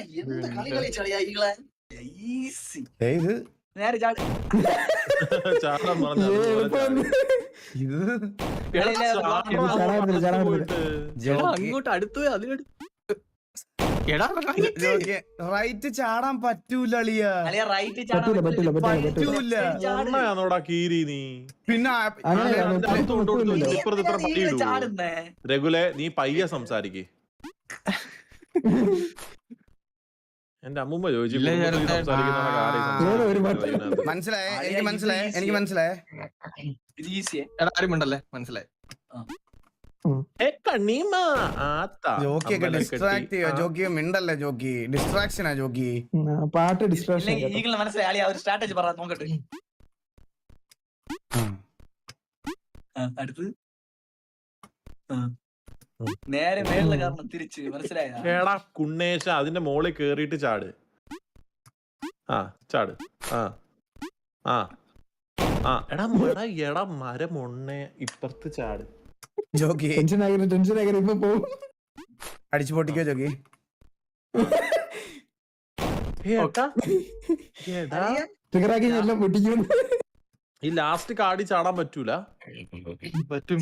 എന്ത് എന്ത് കളി കളിച്ചളിയാ ഈകളെ? ഈസി നേരെ ചാടി. അങ്ങോട്ട് അടുത്ത് അതിനടുത്ത്. റൈറ്റ് ചാടാൻ പറ്റൂല അളിയ. അളിയാ റൈറ്റ് ചാടാൻ പറ്റൂല പറ്റൂല. പറ്റൂല പറ്റൂല പറ്റൂല. ഉണ്ണയാണോടാ കീരി നീ? പിന്നെ നീ പയ്യെ സംസാരിക്കേ. എന്റെ അമ്മൂമ്മ ചോദിച്ചു. മനസ്സിലായേ? എനിക്ക് മനസ്സിലായേ? എനിക്ക്. മനസ്സിലായേ? ഇത് ഈസിയെ എടാ ആരും മിണ്ടല്ലേ മനസ്സിലായി. ജോക്കിയൊക്കെ. ഡിസ്ട്രാക്ട് ചെയ്യോ. ജോക്കി മിണ്ടല്ലേ ജോക്കി? ഡിസ്ട്രാക്ഷനാ ജോക്കി? പാട്ട് ഡിസ്ട്രാക്ഷൻ മനസ്സിലായി. ഒരു സ്ട്രാറ്റജി പറ നോക്കട്ടെ. അടുത്ത്. നേരെ മേളിലെ കാരണം തിരിച്ച് മനസ്സിലായ? എടാ കുണ്ണേശ അതിന്റെ മോളിൽ കേറിയിട്ട് ചാട്. ആ ചാട്. ആ ആ ആ. എടാ എടാ എടാ മരം ഒണ്ണേ ഇപ്പുറത്ത് ചാട്. ജോക്കി. ടെൻഷൻ ആകരുത് ടെൻഷൻ ആകരുത് ഇപ്പൊ പോകും അടിച്ചു പൊട്ടിക്കോ ജോക്കി. എല്ലാം പൊട്ടിക്കും. ഈ ലാസ്റ്റ് കാടി ചാടാൻ പറ്റൂല. പറ്റും.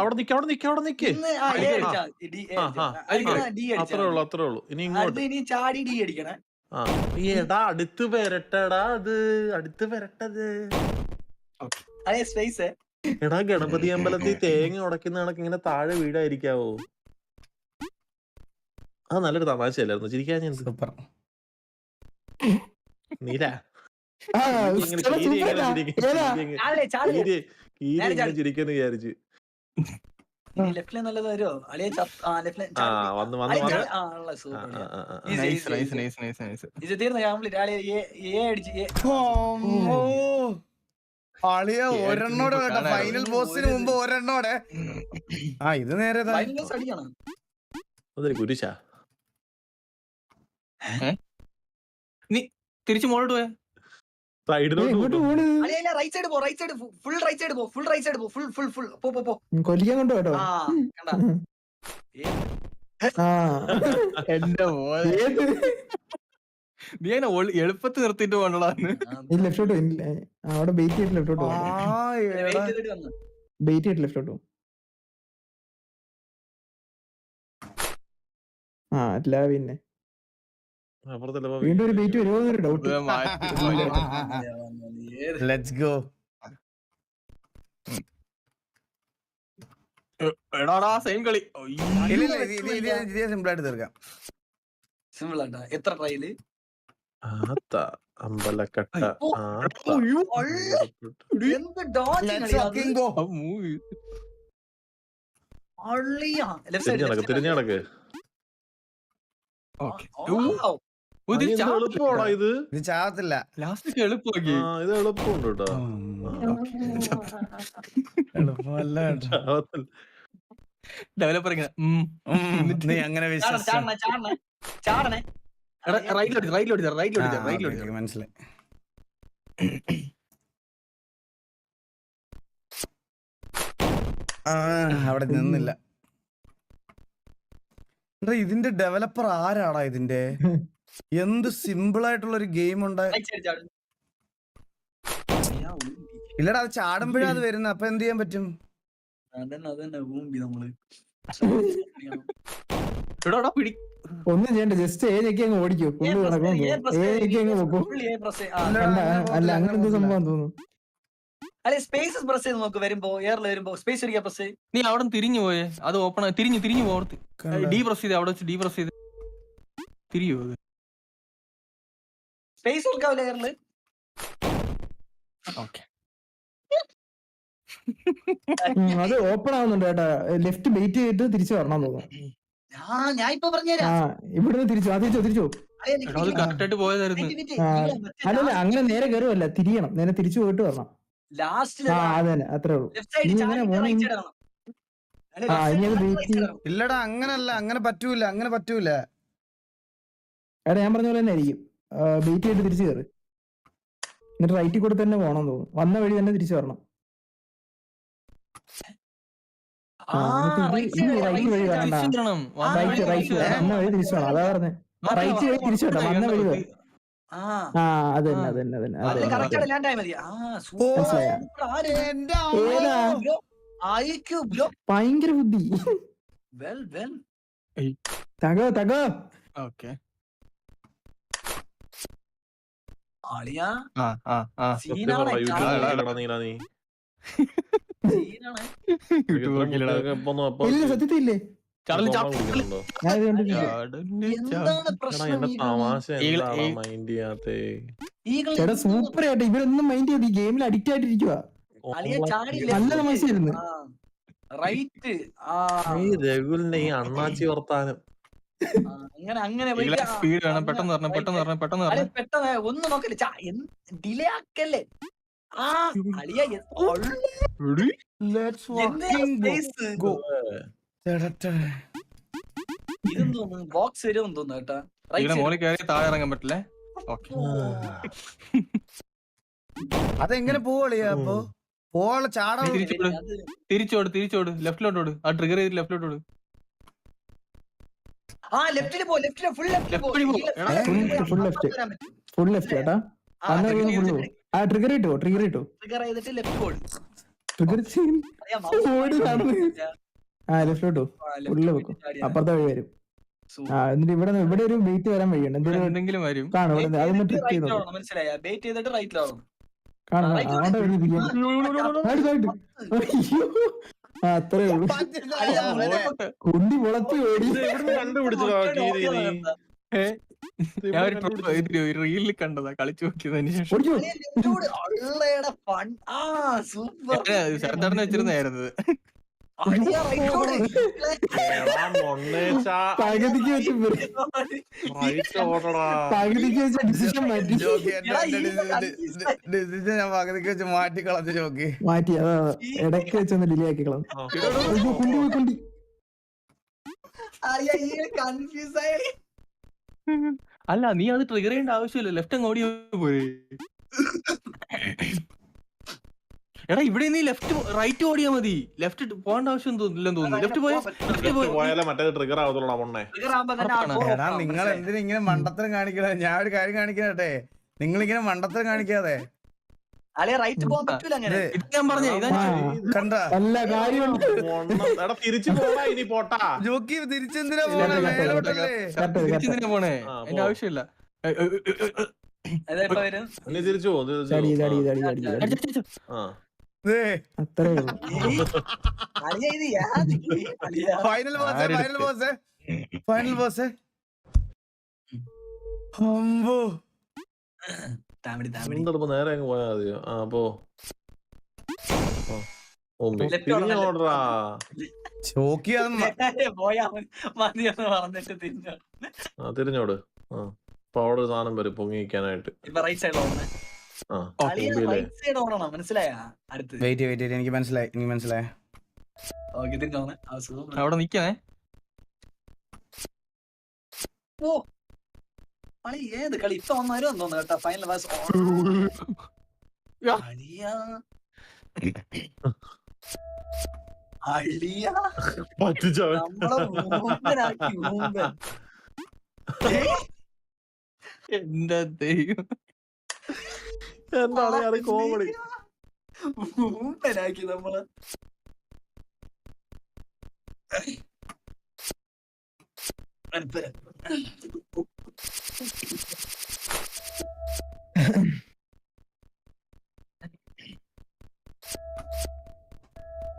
അവിടെ നിക്ക അവിടെ നിക്ക അവിടെ നിക്ക്. അത്രേ ഉള്ളു അത്രേ ഉള്ളു. ഇനി ഇങ്ങോട്ട്. ചാടി ഡി അടിക്കണേ. ആ ഈ എടാ അടുത്ത് വരട്ടെടാ അത്. അടുത്ത് വരട്ടത്. സ്പേസ് എടാ ഗണപതി അമ്പലത്തിൽ തേങ്ങ ഉടക്കുന്ന കണക്ക് ഇങ്ങനെ താഴെ വീടായിരിക്കാവോ ആ നല്ലൊരു തമാശയല്ലായിരുന്നു. ചിരിക്കാൻ ഞാൻ സൂപ്പർ. നീല. ചിരിക്കുന്നു വിചാരിച്ചു. ലെഫ്റ്റിലെ നല്ലത് വരുമോ അളിയെ കംപ്ലീറ്റ് എ എ അടിച്ച് ഒരെണ്ണോടെ കേട്ടോ. ഫൈനൽ ബോസിന് മുമ്പ് ഒരെണ്ണോടെ. ആ ഇത് നേരെ ദാ. നീ കുരിശാ. തിരിച്ചു മോളോട്ട് പോയാ. കൊല്ലിക്കാൻ കൊണ്ടോ കേട്ടോ? എന്റെ നീ അങ്ങനെ എളുപ്പത്തിൽ നിർത്തിട്ട് പോകണ്ടടാന്ന് ലെഫ്റ്റോട്ട് അവിടെ ബെയിറ്റ് ചെയ്തിട്ട് ലെഫ്റ്റോട്ട് ബെയിറ്റ് ചെയ്തിട്ട് ലെഫ്റ്റോട്ട് ആ അല്ല പിന്നെ. വീണ്ടും ഒരു ബെയിറ്റ് വരുമോ എന്നൊരു ഡൗട്ട് ലെറ്റ്സ് ഗോ എടാടാ സെയിം കളി. സിമ്പിൾ ആയിട്ട് തീർക്കാം. സിമ്പിൾ ആട്ടാ. എത്ര ട്രയൽ ആത്ത അമ്പലക്കട്ട. ഓ, ഇത് ഇത് ചാവത്തില്ല ലാസ്റ്റ് എളുപ്പമാക്കി. ഇത് എളുപ്പമുണ്ട് കേട്ടോ. എളുപ്പമല്ല. ഡെവലപ്പർ ഇങ്ങനെ നീ അങ്ങനെ മനസ്സിലായി. അവിടെ നിന്നില്ല. ഇതിന്റെ ഡെവലപ്പർ ആരാടാ ഇതിന്റെ? എന്ത് സിമ്പിൾ ആയിട്ടുള്ള ഒരു ഗെയിം ഉണ്ടായി ഊമ്പി. ഇല്ലടാ അത് ചാടുമ്പോഴാ അത് വരുന്നത് അപ്പൊ എന്ത് ചെയ്യാൻ പറ്റും? അതന്നെ അതന്നെ ഊമ്പി നമ്മൾ. എടാ എടാ, പിടി. ഒന്നും ചെയ്യണ്ട ജസ്റ്റ് ഏ ഞെക്കി അങ്ങ് ഓടിക്കോ. പുള്ളി press ഏ ഞെക്കി അങ്ങ്. ആ. അല്ല, അല്ല അങ്ങനെ അല്ല പോകില്ല, അങ്ങനെ എന്തോ സംഭവം തോന്നുന്നു. അല്ലെ സ്പേസ് പ്രസ് ചെയ്ത് നോക്ക് വരുമ്പോ എയറിൽ വരുമ്പോ. സ്പേസ് ഒരിക്കൽ പ്രസ് നീ അവിടെ തിരിഞ്ഞു പോയേ. അത് ഓപ്പൺ തിരിഞ്ഞു തിരിഞ്ഞു പോർത്ത് ഡി പ്രസ് ചെയ്ത് അവിടെ വെച്ച് ഡി പ്രസ് ചെയ്ത്. തിരിയോ അത്? സ്പേസ് കൊടുക്കാവില്ല എയറിൽ ഓക്കെ. അത് ഓപ്പൺ ആവുന്നുണ്ട് കേട്ടാ. ലെഫ്റ്റ് ബെയിറ്റ് ചെയ്തിട്ട് തിരിച്ചു വരണം തോന്നുന്നു. ഞാൻ ഇപ്പൊ ആ പറഞ്ഞുതരാം ഇവിടുന്ന് തിരിച്ചു. ആ തിരിച്ചു തിരിച്ചോ. അല്ലല്ല അങ്ങനെ നേരെ കയറുമല്ല തിരിയണം. നേരെ തിരിച്ചു പോയിട്ട് വരണം. ഇല്ലടാ അങ്ങനല്ല അങ്ങനെ പറ്റൂല അങ്ങനെ പറ്റൂല. എടാ ഞാൻ പറഞ്ഞ പോലെ തന്നെ ആയിരിക്കും. ബെയിറ്റ് ചെയ്ത് തിരിച്ചു കയറി എന്നിട്ട് റൈറ്റിൽ കൂടെ തന്നെ പോകണം തോന്നുന്നു. വന്ന വഴി തന്നെ തിരിച്ചു വരണം. വഴി റൈറ്റ് റൈറ്റ്. വന്ന വഴി തിരിച്ചു വേണം അതാ പറഞ്ഞേ. റൈറ്റ് വഴി തിരിച്ചു വന്ന വഴി ഭയങ്കര ബുദ്ധി. തകോ തകോ. ഓക്കെ. സീനാണ് സൂപ്പർ ആയിട്ട് ഇവരൊന്നും മൈൻഡ് ചെയ്ത് ഈ ഗെയിമിൽ അഡിക്റ്റ് ആയിട്ടിരിക്കുക നല്ല തമാശയായിരുന്നു. റൈറ്റ് ആ. ഈ രഘുലിന്റെ ഈ അണ്ണാച്ചി വർത്താനം. അങ്ങനെ അങ്ങനെ ഈകളെ സ്പീഡ് വേണം പെട്ടെന്ന് പറഞ്ഞ പെട്ടെന്ന് പറഞ്ഞ പെട്ടെന്ന് പെട്ടെന്ന് ഒന്നും നോക്കല്ലേ. ഡിലേ ആക്കല്ലേ? ആ അളിയ തോന്നുന്നു. ബോക്സ് വരും തോന്നുന്നു കേട്ടാ. ഇവിടെ. മോളിൽ കയറി താഴെ ഇറങ്ങാൻ പറ്റില്ലേ? ഓക്കെ അതെങ്ങനെ പോവളിയാ അപ്പൊ? പോവാനുള്ള ചാടാ തിരിച്ചോട് തിരിച്ചോട് ലെഫ്റ്റിലോട്ട് ഓട് ആ ട്രിഗർ ചെയ്ത് ലെഫ്റ്റിലോട്ട് ഓട്. ആ ലെഫ്റ്റിൽ പോ ലെഫ്റ്റിൽ ഫുൾ ലെഫ്റ്റിൽ പോ. ഫുൾ ലെഫ്റ്റ് ചേട്ടാ ആ, ട്രിഗർ ഇട്ടോ ട്രിഗർ ഇട്ടോ. ചെയ്തിട്ട് ലെഫ്റ്റ് ട്രിഗർ ആ ലെഫ്റ്റിലോട്ടോ വെക്കും. അപ്പുറത്തെ വഴി വരും. ആ എന്നിട്ട് ഇവിടെ ഇവിടെ ഒരു വെയിറ്റ് വരാൻ വഴിയുണ്ട്. എന്തെങ്കിലും വരും. കാണും ഇവിടെ അതൊന്ന് ട്രിക്ക് ചെയ്ത്? മനസ്സിലായ? ബേറ്റ് ചെയ്തിട്ട് കാണും അവിടെ അത്രേ ഉള്ളൂ. കുണ്ടി മുളച്ച് ഓടി കണ്ടുപിടിച്ചതാ ഞാൻ ഒരു? റീലിൽ കണ്ടതാ കളിച്ചു നോക്കിയതിന് ശേഷം. സൂപ്പർ ശരത്തേട്ടനെ വെച്ചിരുന്നായിരുന്നു എടാ മൊണ്ണേച്ചാ, പകുതിക്ക് വെച്ച് വെറു- right ഓടടാ. പകുതിക്ക് വെച്ച് ഡിസിഷൻ മാറ്റി. ഡിസിഷൻ ഞാൻ പകുതിക്ക് വെച്ച് മാറ്റി കളഞ്ഞു ജോക്കി. മാറ്റി അതാ. ഇടയ്ക്ക് വെച്ചൊന്ന് ഡിലേ ആക്കി കളഞ്ഞു. കുണ്ടി പോയി കുണ്ടി. കൺഫ്യൂസ് ആയി. അല്ല നീ അത് ട്രിഗർ ചെയ്യേണ്ട ആവശ്യമില്ല. ലെഫ്റ്റ് അങ്ങ് ഓടി പോയി. എടാ ഇവിടെ നീ ലെഫ്റ്റ് റൈറ്റ് ഓടിയാ മതി. ലെഫ്റ്റ് പോകേണ്ട ആവശ്യം തോന്നില്ലെന്ന് തോന്നുന്നു. ലെഫ്റ്റ് പോയാ ലെഫ്റ്റ് പോയാലേ മറ്റേ ട്രിഗർ ആവത്തുള്ളൂ മൊണ്ണെ എടാ നിങ്ങൾ എന്തിനാ ഇങ്ങനെ മണ്ടത്തരം കാണിക്കണേ? ഞാൻ ഒരു കാര്യം കാണിക്കട്ടെ നിങ്ങൾ ഇങ്ങനെ മണ്ടത്തരം കാണിക്കാതെ. തിരിച്ചെന്തിനാ പോണേ? ആവശ്യമില്ല. തിരിച്ചു അത്രേ ഉള്ളൂ. Final boss? Final boss final boss അമ്പോ. നേരെ അങ്ങ് പോയാ മതിയോ ആ പോ. ചോക്കി തിരിഞ്ഞോട്. ആ അപ്പൊ അവിടെ ഒരു സാധനം വരും പൊങ്ങിക്കാനായിട്ട് മനസ്സിലായ അടുത്ത്. വെയിറ്റ് വെയിറ്റ് എനിക്ക് മനസ്സിലായി എനിക്ക് മനസ്സിലായി. ഓക്കെ തിരിഞ്ഞോണേ അവിടെ നിക്കണേ ഓ കളി ഏത് കളി? ഇപ്പൊ വന്നാലും തോന്നുന്നു കേട്ടോ. ഫൈനൽ വാസ്. അളിയ. എന്റെ ദൈവം. എന്താണ് അത് കോമഡി ഊമ്പനാക്കി നമ്മൾ.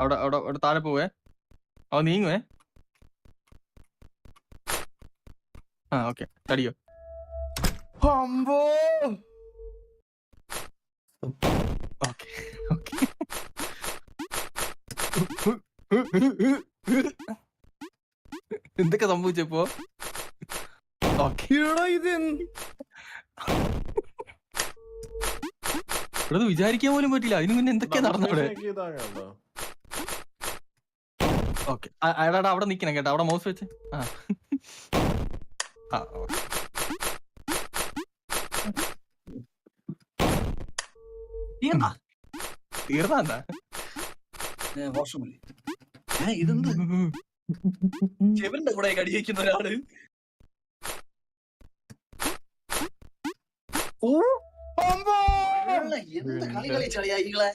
അവിടെ അവിടെ അവിടെ താഴെ പോവേ. അവ നീങ്ങുവേ. ആ ഓക്കെ. തടിയോ. അമ്പോ ഓക്കെ ഓക്കെ എന്തൊക്കെ സംഭവിച്ചപ്പോ? ഓക്കെ എടാ ഇത് എന്ത്- ഇവിടെ വിചാരിക്കാൻ പോലും പറ്റില്ല. അതിന് മുന്നേ എന്തൊക്കെയാ നടന്നവിടെ ഓക്കെ അയാളവിടെ അവിടെ നിക്കണം കേട്ടോ. അവിടെ മൗസ് വെച്ച്. ആ. ആ തീർന്നാ? തീർന്നാ വർഷമില്ല ഏ ഇതെന്ത്? ചെവന്റെ കൂടെ കടിയേക്കുന്ന ഒരാൾ. ഓ എന്ത് കളി കളിച്ചളിയാ ഈകളെ